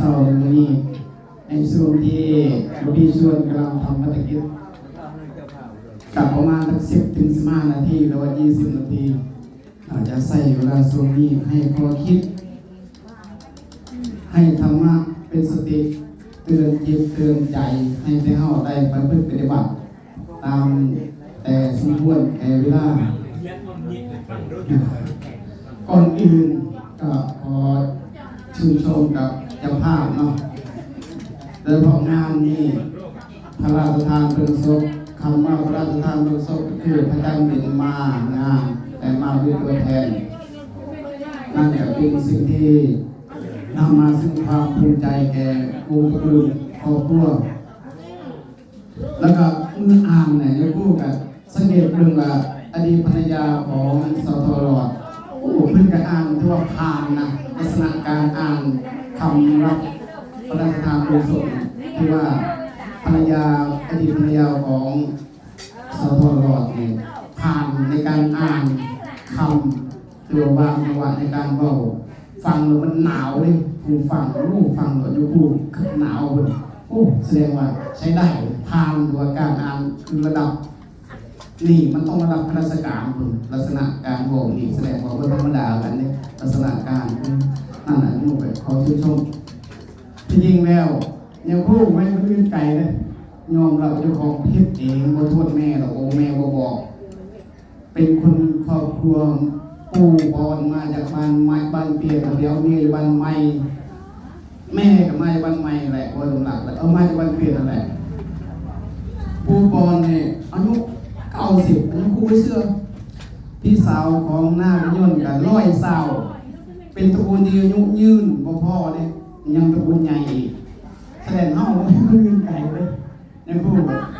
บุญในมื้อเช้าในมื้อนี้ในช่วงที่หลวงพี่ชวนกำลังทำภารกิจกลับประมาณสักสิบถึงสิบห้านาทีหรือว่ายี่สิบนาทีอาจจะใส่เวลาช่วงนี้ให้พอคิด ให้ธรรมะเป็นสติเตือนจิตเตือนใจให้ได้เฮาได้ประพฤติปฏิบัติ ตามแต่สมควรแก่เวลาก่อนอื่นก็ขอชื่นชมกับ จ้าภาพเนาะโดยเฉพาะงานนี้พระราชทานเพลิงศพคำว่าพระราชทานเพลิงศพคือพระเจ้าบินมางานแต่มาด้วยตัวแทนนั่นก็เป็นสิ่งที่นำมาซึ่งความภูมิใจแก่วงตระกูลครอบครัวแล้วก็มืออ่านเนี่ยยกคู่กับสังเกตเรื่องว่าอดีตภรรยาของสทรอดโอ้เพิ่งกระอ่านที่ว่าผ่านนะลักษณะการอ่าน คำรับพระราชทานโดยสดที่ว่าภรรยาอดีตภรรยาของสทรอดเนี่ยผ่านในการอ่านคำตัววางจังหวะในการเบาฟังแล้วมันหนาวเลยผู้ฟังรู้ฟังแล้วอยู่ผู้หนาวเลยโอ้แสดงว่าใช้ได้ผ่านตัวการอ่านคือระดับนี่มันต้องระดับข้าราชการคุณลักษณะการโบกนี่แสดงว่าเป็นธรรมดากันเนี่ยลักษณะการ นแหละนี่ไปขอชื่นชมที่จริงแล้วยังพูดไม่คนอื่นไกลเลยยอมรับเจ้าของผิดเองบ่โทษแม่หรอกโอ้แม่บ่บอก เป็นคนครอบครัวปู่บอลมาจากบ้านไม้บ้านเปียกเดียวนี่บ้านไม้แม่กับไมาจากบ้านไม้แหละคนหลักแล้วเอามาจากบ้านเปียกนั่นแหละปู่บอลเนี่ยอายุเก้าสิบอายุครูเสื้อพี่สาวของหน้าพยนต์กับร้อยสาว เป็นตระกูลที่อายุยืนบ่พ่อเนี่ยยังตระกูลใหญ่อีกแสดงเฮาไม่ยืนไกลเลยในผู้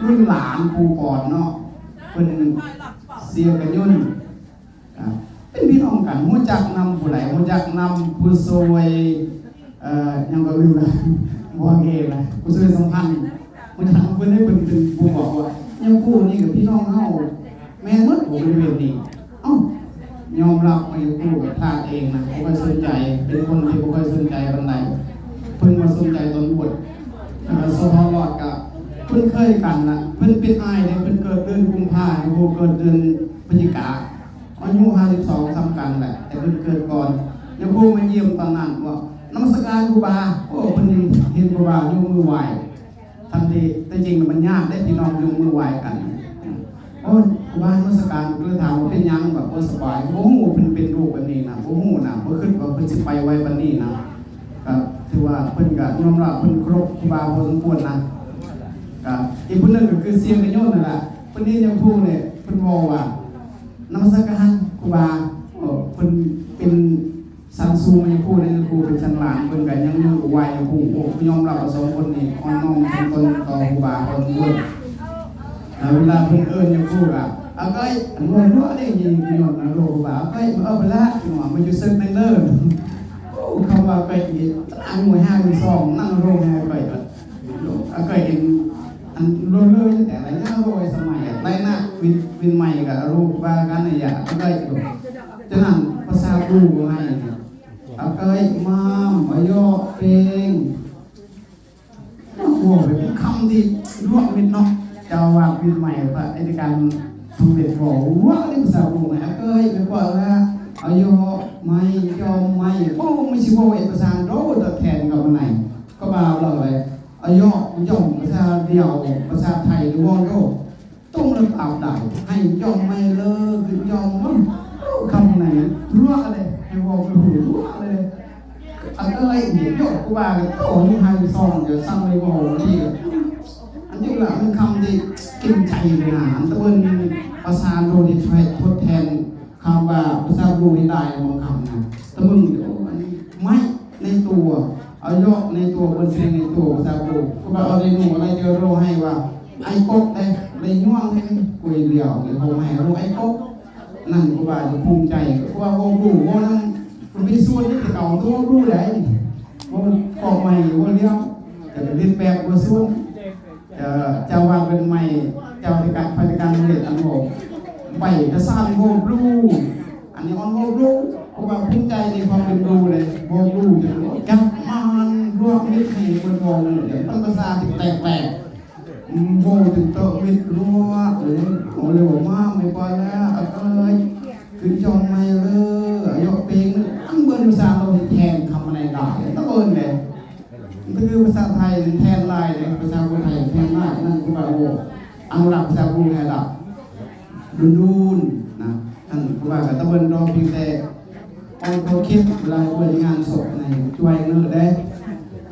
รุ่นหลานปูปอนเนาะเป็นเสียกันยุ่นเป็นพี่น้องกันรู้จักนำผู้ใดรู้จักนำผู้ซวยเอ่อยังก็ลืมนะบ่เกนะผู้ซวยสัมพันธ์มันทำเพื่อนให้เป็นเป็นผู้บอกว่ายังพูดนี่กับพี่น้องเฮาแม่มดผมบริเวณนี้เอ้า ยอมรับมาอยู่พูดกับพลาดเองนะไม่ค่อยสนใจ เป็นคนที่ไม่ค่อยสนใจบันไดเพิ่งมาสนใจตอนบวชแล้วสพรอดกับเพิ่นเคยกันนะเพิ่นเป็นอ้ายเนี่ยเพิ่นเกิดเดือนกุมภาพันธ์เกิดเดือนพฤศจิกาอายุ52ซ้ำกันแหละแต่เพิ่นเกิดก่อนยังพูดมาเยี่ยมตอนนั้นว่านมัสการครูบาโอ้เพิ่นเห็นครูบายกมือไหวทันทีแต่จริงมันยากได้พี่น้องยกมือไหวกัน อ้ยบ้านเมื่อสการก็เลยถามว่าเป็นยังแบบว่าสบายโอ้โหเป็นเป็นรูปแบบนี้นะโอ้โหนะเพื่อขึ้นว่าเพิ่นสิไปไว้บันนี้นะครับถือว่าเพิ่นก็ยอมรับเพิ่นครบครูบาพอสมควรนะครับอีกคนหนึงก็คือเสียงกระโยนนั่นแหละเพิ่นนี่ยังพูดเนี่ยเพิ่นบอกว่านมัสการครูบาโอ้เพิ่นเป็นสันสูงยังพูดในครูเป็นชั้นหลานเพิ่นก็ยังมือไหวครูโอ้ยอมรับว่าสองคนนี้อ่อนน้อมเป็นคนต่อครูบาพอสมควรเวลาเพื่อนเอิญยังพูดอะ อาก็ไอ้อันนู้ได้ยินกินหมดนะโลบ่าเอาก็เอาไปละกินหมดมันอยู่เส้นเนิ่นโอ้คำว่าไปอีกอันหวยห้าหรือสองนั่งรงแรมไปแบบอาก็เห็นอันโรยเลยแต่อะไรนี่ยโรยสมัยอะไรนะวินวินใหม่กับรูปว่ากันอะไรอย่างก็ได้ยู่จะนั่งภาษาบูให้เอาก็ไอ้มามอายุเพลงโอ้โหเป็นคำที่รวมมิตรเนาะจ้าว่าวินใหม่พระอธิการทำเด็ดบอการ องสาวงนะเอ้ยไปกว่าละอายุไม่ยอมไม่โอ้ไม่ใช่ว่าเอกสารโรดแทนกับไหนก็มาเราเลยอายุยอมภาษาเดียวภาษาไทยหรือว่าโยต้องระดับใดให้ยอมไม่เลิกหรือยอมมั้งคำไหนรั่วอะไรให้บอกไปหูรั่วเลยอันก็เลยเดี๋ยวโยกกูว่ากันโอ้ยไฮซองเดี๋ยวซ้ำเลยบอกนี่ อันนี้แหละมันคำที่กินใจเลยนะอันตะวันภาษาโดนที่ทดแทนคำว่าภาษาบูนี่ได้บางคำนะแต่มึงเดี๋ยวอันนี้ไม่ในตัวเอายกในตัวบนเสียงในตัวภาษาบูกูว่าเอาในหนูอะไรเจอโรให้ว่าไอ้กบได้เลยย่วงให้กุยเดียวหรือโฮให้รู้ไอ้กบนั่นกูว่าจะภูมิใจกูว่าโอ้โหว่านั่นมันมีส่วนที่เก่าตัวรู้ได้ว่ามันกอกใหม่ว่าเลี้ยวแต่เรียนแบบว่าส่วน เจ้าวางเป็นใหม่เจ้าในการพัฒการเรียนอันโหใบกระซ่านโวบลูอันนี้ออนโวบลูเพราะว่าภูมิใจในความเป็นดูเลยโวบลูจะรู้ยับมันมิตรให้บนวงเนี่ยมันภาษาที่แตกๆโบถึงโตมิตรรัวเลยโอ้เลยบอกว่าไม่พอแล้วเอาเอ้ยคือจองไม่เลยยุเพลงอันเบิ้ลภาษาเราแทนคำอะไรได้ต้องเบิ้ลเลยคือภาษาไทยแทนลายเลยภาษาคนไทย นลายนั่นคือว่าโอ้อังหลักภาษาบูไงล่ะดุนดุนนะท่านผู้ว่ากับตะเบินรอเพียงแต่เอาเขาคิดเวลาเปิดงานศพในช่วยเนื้อได้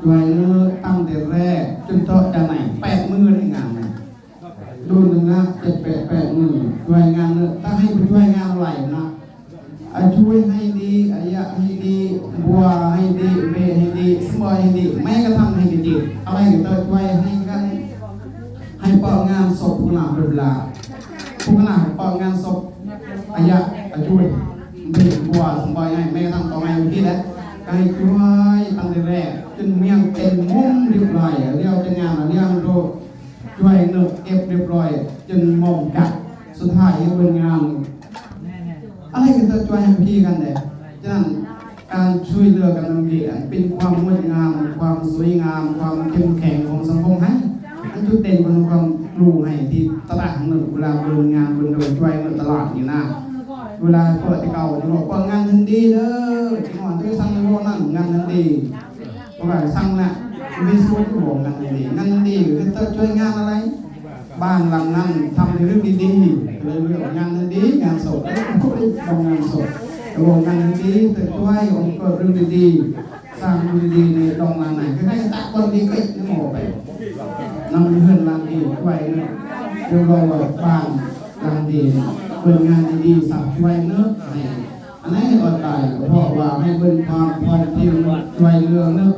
ช่วยเนื้อตั้งแต่แรกจนโตะจากไหนแปดมือในงานนะดูหนึ่งนะเจ็ดแปดแปดมือช่วยงานเนื้อถ้าให้ไปช่วยงานอะไรนะอาช่วยให้ดีอายะให้ดีบัวให้ดีเบให้ดีสมอยให้ดีแม้กระทั่งให้ดีอะไรก็ต้องช่วยให้ ให้เปิดงานศพขนาดเวลาทุกขณะเปิดงานศพอายะอาช่วยเบียบัวสบายให้แม่ตั้งต่อไงที่แล้วก็ให้วยตั้งแต่แรกจนเมียงเป็นมุ้มเรียบร้อยเรียวเป็นงานเรียวโดช่วยเนกเก็บเรียบร้อย จนมองกัดสุดท้ายเป็นงานอะไรกันจะช่วยให้พี่กันเลยฉะนั้นการช่วยเหลือกันมันมีเป็นความงดงาม ความสวยงาม ความเข้มแข็งของสังคมให้ อันจุดเด่นของความรู้ให้ที่ตลาดของหนึ่งเวลาเดินงานบนโดยช่วยมันตลาดอยู่นะเวลาเปิดที่เก่าจะบอกว่างานทันดีเด้อที่หอนที่สั่งโน่นั่นงานทันดีเพราะว่าสั่งน่ะไม่ช่วยที่บอกงานทันดีงานทันดีคือจะช่วยงานอะไร บ้านหลังนั้นทำในเรื่องดีๆเลยเรื่องงานทันดีงานศพแล้วก็ไปทำงานศพแต่บอกงานทันดีแต่ช่วยองค์กรเรื่องดีๆสร้างดีๆในตรงนั้นไหนคล้ายๆตะคนดีก็ยังหมอไป น้ำเพื่อนลางดีไว้เนอะเดี๋ยวเราบ้านลางดีเปิดงานดีๆสับไว้เนอะให้อันนี้อดตายเพราะว่าให้เบิ่นความพอเพียงช่วยเรื่องเนอะ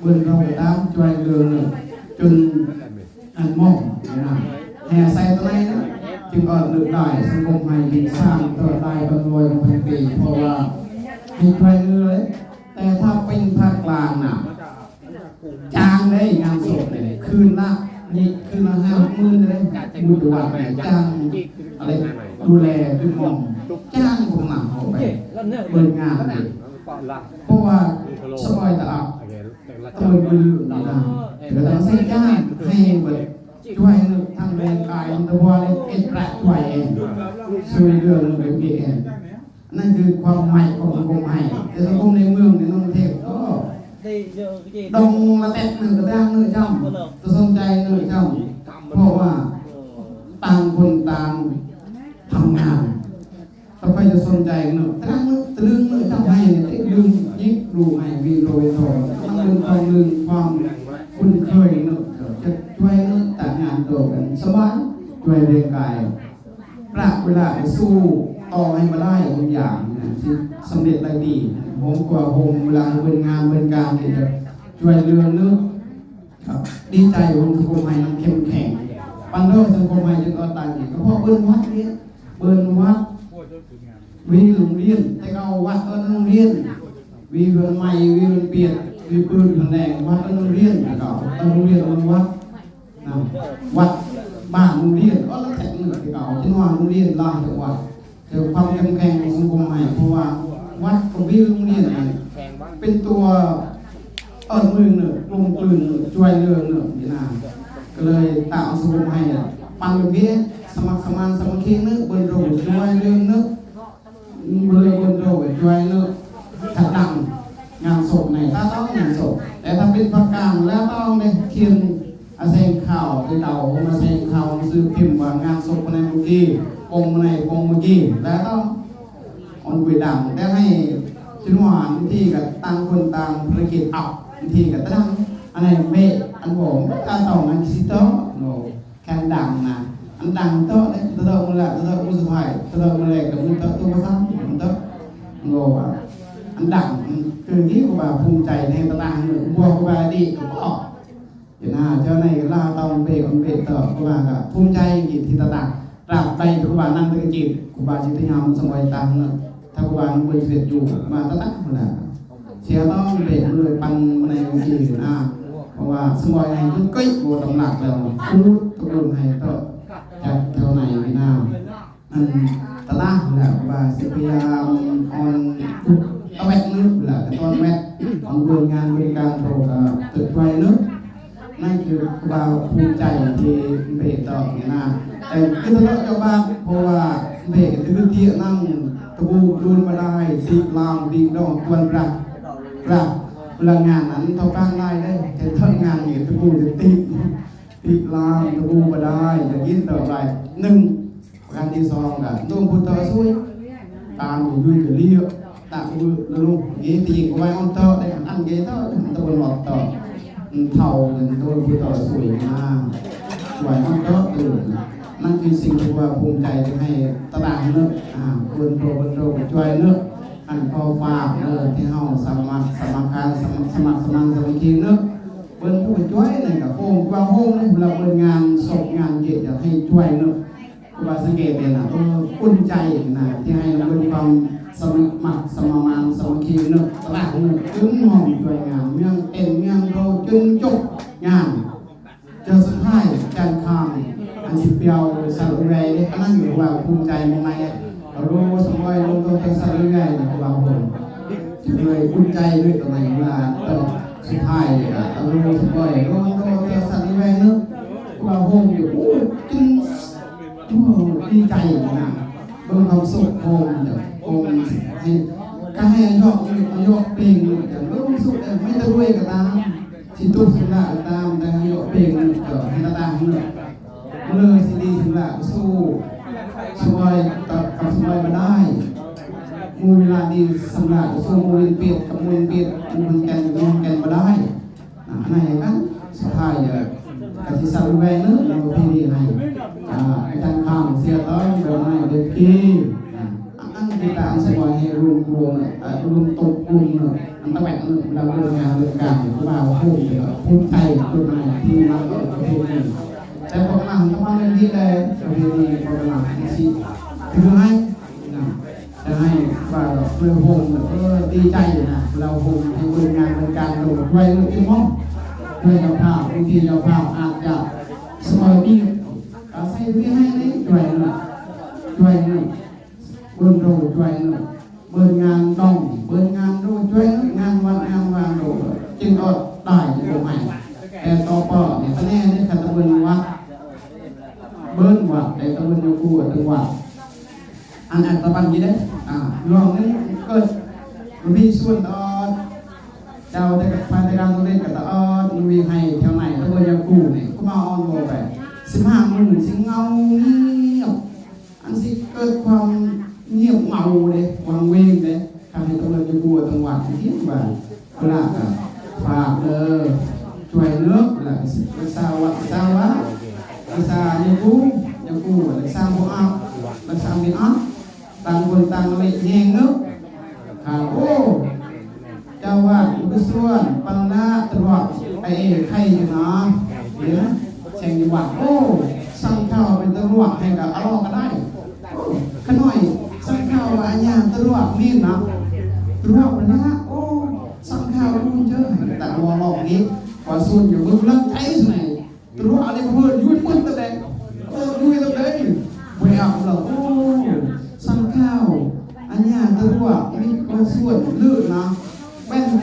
เบิ่นเราไปตามช่วยเรื่องเนอะจนอันมองนะแห่ใส่ตัวไหนนะจึงก็นึกได้สังคมไทยสร้างตัวได้บรรลุขอยพันปีเพราะว่าให้ช่วยเรื่องเลยแต่ถ้าเป็นภาคกลางน่ะ จางเลยงานศพเลยคืนละ นี่คืนละห้ามื่นเลยบุตรวัดเนี่จ้างอะไรดูแลดูหมองจ้างคนหนังเขาไปเปิดงานเลยเพราะว่าสบายตลาดต้องไปดูนี่นะแต่ต้องใช้จ้างให้เบิดช่วยนึกทางแรงกายตัวเลยเอ็ดประช่วยเองช่วยเรื่องเรื่องเองนั่นคือความใหม่ของสังคมไทยแต่สังคมในเมืองในนนทเทพก็ ดงละแตกหนึ่งกระด้างหนึ่งจ้ำจะสนใจหนึ่งจ้ำเพราะว่าต่างคนต่างทำงานต่อไปจะสนใจหนึ่งตรังหนึ่งตรึงหนึ่งจ้ำให้เนี่ยที่ลืมยิบรูให้วีโรยโทมันเป็นความลืมความคุ้นเคยหนึ่งจะช่วยหนึ่งแต่งานตัวกันสบายช่วยเรียงกายปรับเวลาไปสู้ต่อให้มาได้บางอย่างนะที่สำเร็จได้ดี ผมกว่าผมเวลาเป็นงานเป็นการที่จะช่วยเรือนึกครับ ดีใจของสังคมไทยมันเข้มแข็งปันโดสังคมไทยจึงเอาตังอีกก็เพราะเบิ้นวัดนี้เบิ้นวัดวีโรงเรียนแต่ก็เอาวัดเอิ้นโรงเรียนวีเบิ้นใหม่วีเบิ้นเปลี่ยนวีปืนแผนงวัดเอิ้นโรงเรียนแต่ก็เอาโรงเรียนเอาวัดนะวัดบ้านโรงเรียนก็แล้วแต่นึงที่เขาที่ว่าโรงเรียนลาจังหวัดเกี่ยวความเข้มแข็งของสังคมไทยเพราะว่า วัดกับวีโรงเรียนเนี่ยเป็นตัวเอิ้นมือหนึ่งลงปืนหนึ่งช่วยเรือหนึ่งนี่นะก็เลยตามสังคมไทยอะปันแบบนี้สมัครสมานสามัคคีนึกบนโรงช่วยเรื่องนึกบริบทโดยช่วยเลือกถัดดังงานศพในถ้าต้องงานศพแต่ถ้าเป็นประกลางแล้วต้องในเขียนอาเซงข่าวที่เดามาเซงข่าวซื้อพิมพ์ว่างานศพในเมื่อกี้ปงในปงเมื่อกี้แล้วต้อง ออนกุยดังได้ให้ชินหวานที่กับต่างคนต่างภารกิจอับที่กับตั้งอันไหนเมฆอันผมการต่อมันซิโตโนแข่ดังนะอันดังโต๊ะเนี่ยโตมันละโต๊ะมันสบายโตมันเลยกับมันโตตัวภาษามันโตโง่อะอันดังคือที่กูบาภูมิใจในตารางหนึ่งบัวกูบาดีกูบอกอยู่หน้าเจ้าในลาตองเบกอนเบกต่อกูบาก็ภูมิใจกิจที่ตารางตราบใดกูบานั่งตะกิจกูบาจิตยามสมัยตามเนาะ ถ้ากูบามันเป็นเสร็จอยู่มาตะตักมันละเสียต้องเบกเลยปันในกีนะเพราะว่าสมัยให้ยุ่งก้อยโบตำหนักแล้วพูดตกลงให้ต่อจากเท่าไหร่ไม่น่าอันตะล่าและว่าสิพยายามออนเอาแวดนึกแหละตอนแวดของโรงงานบริการโตกับตึกไว้เนอะนั่นคือความภูมิใจที่เบรต่อเนี่ยนะแต่คือทะเลาะกับบ้านเพราะว่าเบรคือเที่ยนั่ง ตะบูดูนมาได้ตีลางดีดองควนรักรักเวลางานนั้นเท่ากันได้ได้แต่ทำงานเนี่ยตะบูจะตีตีลางตะบูมาได้จะยินต่อไปหนึ่งประการที่สองกับดวงพุทธช่วยตามอยู่ยืนอยู่เรียตามอยู่ลูกยี่ตีกูไว้ออนเตอร์ได้อันเกเตอร์ตะวันหลอดต่อเท่าเงินโดนผู้ต่อสวยงามสวยออนเตอร์ตื่น นั่นคือสิ่งที่ว่าภูมิใจที่ให้ตลาดเนื้ออ่าบนโตบนโตช่วยเนื้ออันพอฝากเนื้อที่เฮาสมัครสมัครการสมัครสมัครสมัครสมัครทีเนื้อเปิ้นผู้ช่วยนี่ก็โฮมว่าโฮมนี่เราเป็นงานศพงานเกียรติอยากให้ช่วยเนื้อว่าสังเกตเลยนนะเอออุ่นใจนะที่ให้เราเป็นความสมัครสมานสามัคคีเนอะตลาดเนอะจึงมองด้วยงานเมืองเอ็นเมืองโรจนจบงานเจอสุดท้ายการคามอันสิเปียวสารเวย์อันนั้นอยู่ว่าภูมิใจมองไงรู้สมัยลงตัวเป็นสารเวย์นะครูบาผมเลยอุ่นใจ ด้วยตรงไหนว่าตอนสุดท้ายอะรู้สมัยลงตัวเป็นสารเวย์เนอะครูบาผมอยู่โอ้ยจึงโอ้ดีใจนะเบิ่งความสุขโฮมเดี๋ยวโฮมให้ก็ให้ยอกยอกเพลงอย่างเบิ่งความสุขไม่ตะรวยก็ตามสิตุสิละตามแต่ให้ยอกเพลงก็ให้ตาตามเนาะเมื่อสิดีสิละสู้ช่วยกับกับช่วยมาได้ มูเวลาดีสำหรับสู้มูลเปียกกับมูลเปียกมูลแกนมูลแกนมาได้อ่าไหนกันสุดท้ายเนี่ยกสิสารแวงเนอะเราพี่ดีให้อาอาจารย์ข้ามเสียต้อยเดินมาเด็กกี้อันที่ตามสมอยให้รวมรวมอ่ารวมตกกลุ่มเนอะอันตะแหวกเน เพื่อโฮมเออดีใจนะเราโฮมให้เรื่องานเรื่องการเราไว้เรื่องที่มองด้วยเจ้าภาบางทีเจ้าภาอาจจะสมอยมีอาศัยที่ให้นี่ช่วยน่อยช่วยน่อยเบิ่งโรช่วยน่อยเบิ่งงานต้องเบิ่งงานโรช่วยหน่อยงานวันงานวันโรจึงก็ได้จึงก็ให้แต่ต่อปอเนี่ยตอนนี้นี่ขัดตะเบิ่งวัดเบิ่งวัดแต่ตะเบิ่งอยู่กูตึงวัด อันอันตะบันยี่เด้อ่าลองนี่กิดมันมีส่วนตอนเจ้าได้กับพายในการตัวเล่นกับตะออดมันมีให้แถวไหนตะบิ่งอยู่กูเนี่ยก็มาออนโวไปสิบห้าหมื่นสิเงาเงียบอันสิเกิดความเงียบเงาเลยวังเวงเลยทำให้ตำรวจจะกลัวจังหวัดที่บ้านเวลาก็ฝากเด้อช่วยเนื้อเวลารักษาวัดรักษาวัดรักษายากูยากูรักษาพวกเอารักษาไม่เอา ต่างคนต่างไม่แย่งเนื้อข่าโอ้เจ้าว่าอุปส่วนปังนาตรวจไอ้ไข่อยู่นะเดี๋ยวนะเชียงจังหวัดโอ้สั่งข้าวเป็นตำรวจให้กับอารอก็ได้โอ้ขน่อยสั่งข้าวว่าอันยาตำรวจมีนะตำรวจมันนะโอ้สั่งข้าวรู้เยอะแต่วอลอกนี้พอส่วนอยู่มึงรักใจสมัยตำรวจอะไรมาเพิ่มยุ่งมึงตั้งแต่เออยุ่งตั้งแต่ไม่เอาหรอกโอ้สั่งข้าวอันยางตำรวจมีคนส่วนลื่นนะ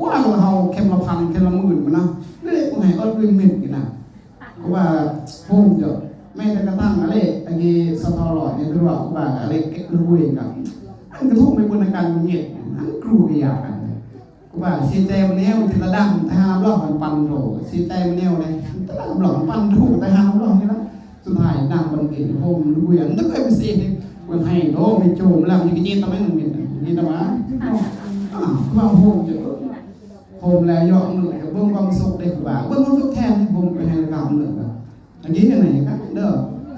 ออนี่อ้าวตรวจแป้นนี่นะต้องตรวจเลยแต่ตามล้อนี่ตามล้อปันล่างแม่คือสั่งข่าวตรวจอันนั้นก็อย่างนี้ตามล้อเพื่อที่จะทำข่าวเนื้ออย่างนี้เนี่ยโอ้นี่คืออันนี้แป้นเนาะโอ้อันนั้นก็แป้นเลยบางทีส่วนตรวจอันนู้นกว้างเราเข็มละพันเข็มละหมื่นมันนะเรื่องไหนก็เรื่องหนึ่งนะเพราะว่าผมจะไม่ได้กระทั่งอะไรไอ้สตอรอดเนี่ยคือว่าว่าอะไรเก็บรู้เองกับอันกระทุ่มไปบนการเงียบอันครูเบียกันกูว่าซีเจมเนี้ยทีละดั้งแต่ห้ามรอบมันปันโถซีเจมเนี้ยเลยแต่ละหลอกปันถูกแต่ห้ามรอบนี่ละสุดท้ายนางบังเกิดผมรู้อย่างนึกไอ้ไปซีนี่วันให้โตไม่โจมแล้วนี่ก็ยินทำไมหนึ่งมินนี่ทำไมอ่าว่าผมจะ ผมแลยอมหนึ่งเบิ่งความสุขได้คือว่าเบิ่งความสุขแทนผมไปให้กรรมหนึ่งอันนี้ยังไงครับเด้อ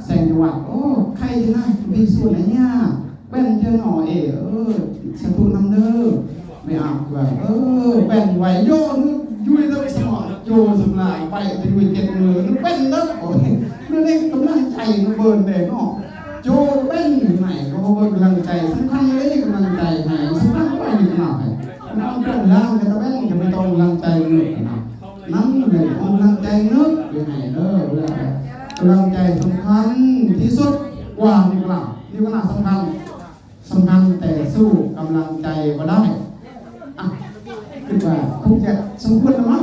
แสงจังหวัดโอ้ใครจะน่ามีส่วนไหนเนี่ยแป้นเจ้าหน่อเอเออสะทุนนำเด้อไม่เอาแบบเออเป็นไหวโยนยุ่ยต้องสมองโยสมลายไปไปยุ่ยเจ็ดมือนึกเป็นแล้วโอ้ยนึกได้กำลังใจนึกเบิร์นเด็กเนาะโจเป็นไหนก็เพราะว่ากำลังใจสำคัญเลยกำลังใจไหนสำคัญกว่าอยู่หน่อย น้องเป็นล่างกันตะแบงจะไม่ต้องกำลังใจนึกนะนั่นเลยกำลังใจนึกยังไงเด้อเรื่องกำลังใจสำคัญที่สุดกว่านี่กว่านี่ก็น่าสำคัญสำคัญแต่สู้กำลังใจก็ได้อะคิดว่าคงจะสมควรแล้วมั้ง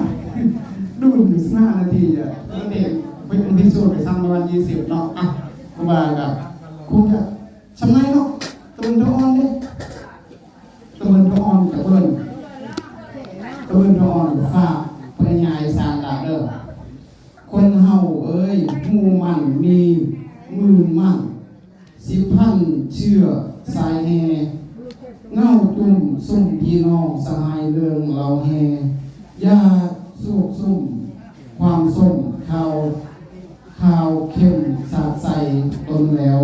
ดูหนึ่งสิบห้านาทีอะนั่นเองเป็นพิสูจน์ไปซ้ำประมาณยี่สิบเนาะอะก็ว่ากับคงจะชำนาญเนาะตะวันตะออนเนี่ย ตะวันตะออนกับเบิ้ลตะวันตะอนฝากพญายสารดาเด้อคนเฮาเอ้ยหมู่มันมีมื่นมันสิพันเชื่อสายแหเงาจุ่มสุ่มพี่น้องสหายเรื่องเราแห่ยาสูกสุ่ม ความส้มขาวข้าวเข้มสาดใส่ตนแล้ว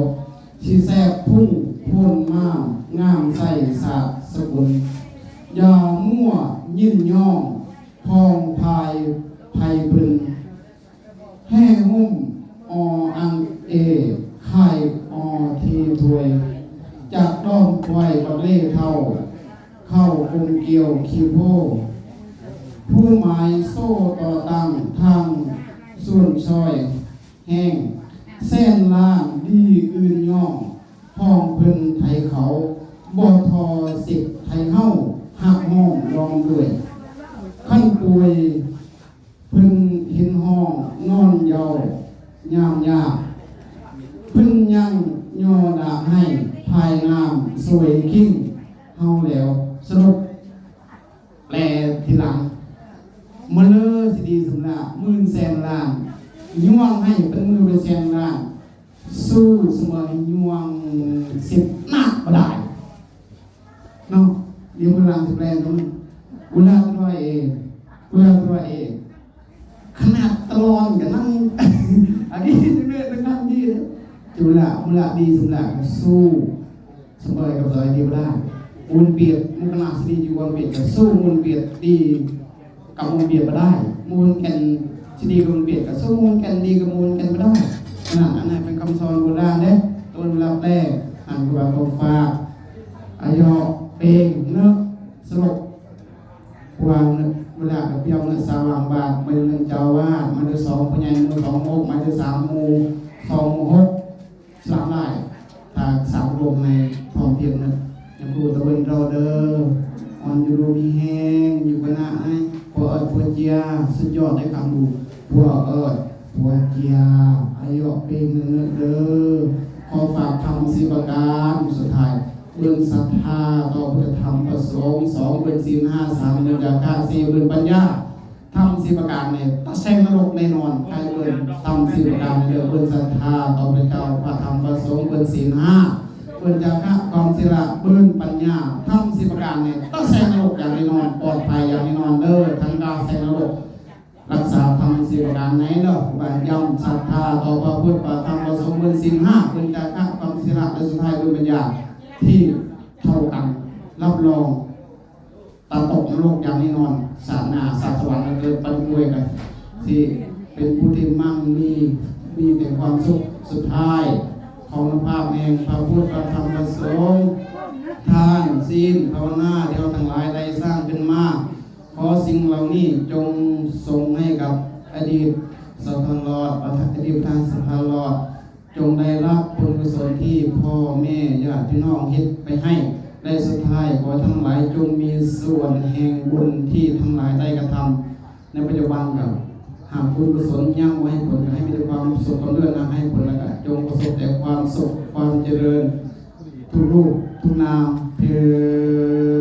ชีแซบพุ่งพ่นมากงามใส่สาด สกุลยามั่วยิ่นย่องพองพายไพบึนแห่หุ้มออังเอไข่อทีถวยจากด้อมไวยบักเล่เท่า เข้ากลมเกี่ยวคิวโพผู้หมายโซ่ต่อตั้งทางส่วนซอยแห้งเส้นล่างดีอื่นย่องห้องพิ่นไทยเขา บอทอสิบไทยเฮ้าหักห้องรองด้วยขั้นป่วยพิ่นเห็นห้องนอนเยาวยามยากพิ่นยังย่อดาให้ภายงามสวยกิ้งเฮาแล้วสรุปแปลทีหลังมาเลอสิดีสำหรับมื่นแสนล้านย่วงให้เป็นมือเป็นแสนล้านสู้เสมอย่วงสิบหนักบ่ได้ เนาะเดี๋ยวเวลาจะแปลตรงนี้เวลาตัวเองเวลาตัวเองขนาดตลอนกับนั่งอันนี้เรื่อยๆนั่งดีจุฬามุลาดีสำหรับสู้สมัยกับซอยเดียวได้มุนเบียดมุขนาสดีอยู่วันเบียดกับสู้มุนเบียดดีกับมุนเบียดมาได้มูลแกนสดีกับมุนเบียดกับสู้มูลแกนดีกับมูลแกนมาได้ขนาดอันนั้นเป็นคำสอนโบราณเด้ต้นเวลาแรกอ่านกว่าตัวฟ้าอายอ เปงเนอะสรุปวางเวลาเปียวเนื้อสาวางบาทมือหนึ่งเจ้าว่ามันจะสองพญายมือสองโมกมันจะสามมูสองมูหกสามได้ถ้าสามรวมในพร้อมเพียงนะยังพูดตะเวนเราเด้ออ่อนอยู่รูมีแห้งอยู่กันหน้าให้พวกเอิดพวกเจียสุดยอดได้คำดูพวกเอิดพวกเจียอายุเป็นเนื้อเด้อขอฝากทำสิประการสุดท้าย เรื่งศรัทธาต่อพุทธธรรมประสงค์สองเป็นศีลห้าสามเป็นจาค่าสี่เป็นปัญญาทำสี่ประการเนี่ยตัดแซงนรกแน่นอนใครเบิ่นทำสี่ประการเนี่ยเบิ่นศรัทธาต่อพระเจ้าพระธรรมประสงค์เป็นศีลห้าเป็นจาค่ากองศิลาเบิ่นปัญญาทำสี่ประการเนี่ยตัดแซงนรกอย่างแน่นอนปลอดภัยอย่างแน่นอนเด้อทั้งดาวแซงนรกรักษาธรรมสี่ประการไหนเนาะบานย่อมศรัทธาต่อพระพุทธพระธรรมประสงค์เป็นศีลห้าเป็นจาค่ากองศิลาและสุดท้ายเป็นปัญญา ที่เท่ากัน รับรองตาตกนรกอย่างแน่นอน สานาสาสวรรค์เกิดปันป่วยกันที่เป็นผู้ที่มั่งมีมีแต่ความสุขสุดท้ายของระภาพแห่งพระพุทธพระธรรมพระสงฆ์ทานศีลภาวนาที่เราทั้งหลายได้สร้างขึ้นมาขอสิ่งเหล่านี้จงส่งให้กับอดีตสัพพลอดอดีตทางสัพพลอด จงได้รับบุญกุศลที่พ่อแม่ญาติพี่น้องเฮ็ดไปให้และสุดท้ายขอทั้งหลายจงมีส่วนแห่งบุญที่ทั้งหลายได้กระทำในปัจจุบันกับหากบุญกุศลยังไว้ให้ผลให้มีแต่ความสุขความเลื่อนนำให้ผลแล้วก็จงประสบแต่ความสุขความเจริญ ทุกรูปทุกนามเพื่อ